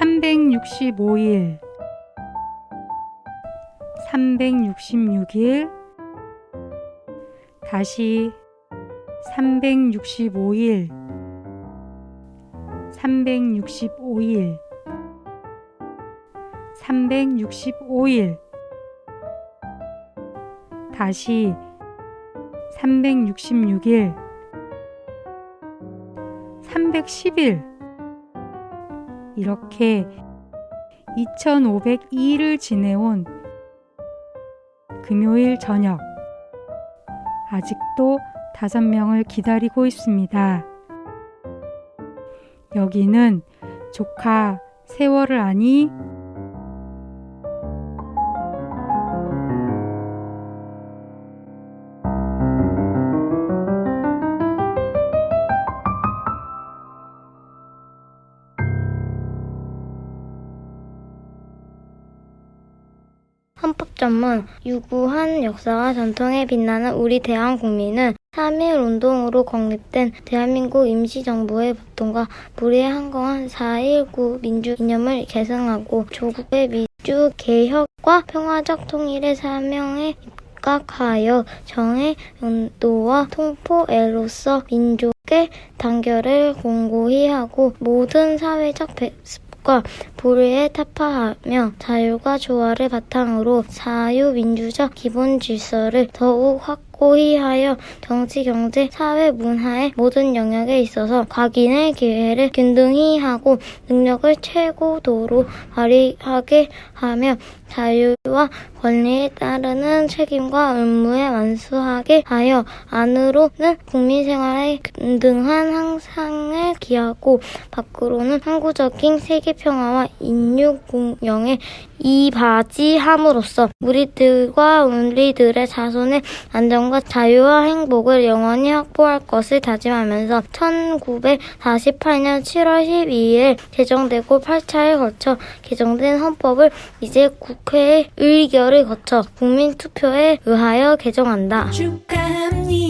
365일. 366일. 다시 365일. 365일. 365일. 다시 366일. 310일 이렇게 2502일을 지내온 금요일 저녁 아직도 다섯 명을 기다리고 있습니다. 여기는 조카 세월을 아니 헌법전문 유구한 역사와 전통에 빛나는 우리 대한 국민은 3.1 운동으로 건립된 대한민국 임시정부의 법통과 불의에 항거한 4.19 민주 이념을 계승하고 조국의 민주 개혁과 평화적 통일의 사명에 입각하여 정의 연도와 통포애로서 민족의 단결을 공고히 하고 모든 사회적 배 습과 불의에 타파하며 자율과 조화를 바탕으로 자유민주적 기본 질서를 더욱 확 고히 하여 정치, 경제, 사회, 문화의 모든 영역에 있어서 각인의 기회를 균등히 하고 능력을 최고도로 발휘하게 하며 자유와 권리에 따르는 책임과 의무에 완수하게 하여 안으로는 국민 생활의 균등한 향상을 기하고 밖으로는 항구적인 세계 평화와 인류 공영에 이 바지함으로써 우리들과 우리들의 자손의 안전과 자유와 행복을 영원히 확보할 것을 다짐하면서 1948년 7월 12일 제정되고 8차에 걸쳐 개정된 헌법을 이제 국회의 의결을 거쳐 국민투표에 의하여 개정한다. 축하합니다.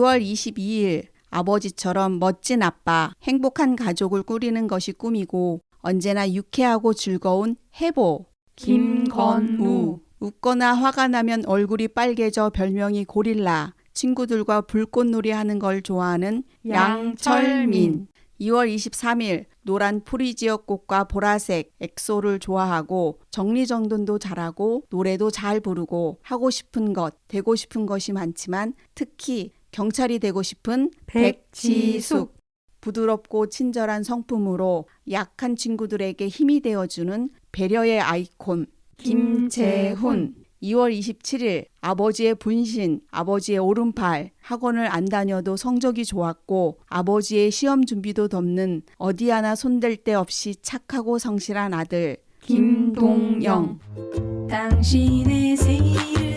2월 22일 아버지처럼 멋진 아빠, 행복한 가족을 꾸리는 것이 꿈이고 언제나 유쾌하고 즐거운 해보. 김건우. 웃거나 화가 나면 얼굴이 빨개져 별명이 고릴라. 친구들과 불꽃놀이 하는 걸 좋아하는 양철민. 2월 23일 노란 프리지어꽃과 보라색 엑소를 좋아하고 정리정돈도 잘하고 노래도 잘 부르고 하고 싶은 것, 되고 싶은 것이 많지만 특히 경찰이 되고 싶은 백지숙. 부드럽고 친절한 성품으로 약한 친구들에게 힘이 되어주는 배려의 아이콘 김재훈. 2월 27일 아버지의 분신, 아버지의 오른팔, 학원을 안 다녀도 성적이 좋았고 아버지의 시험 준비도 덮는 어디 하나 손댈 데 없이 착하고 성실한 아들 김동영. 당신의 생일을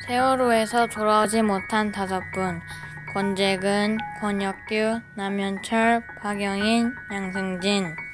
세월호에서 돌아오지 못한 다섯 분 권재근, 권혁규, 남현철, 박영인, 양승진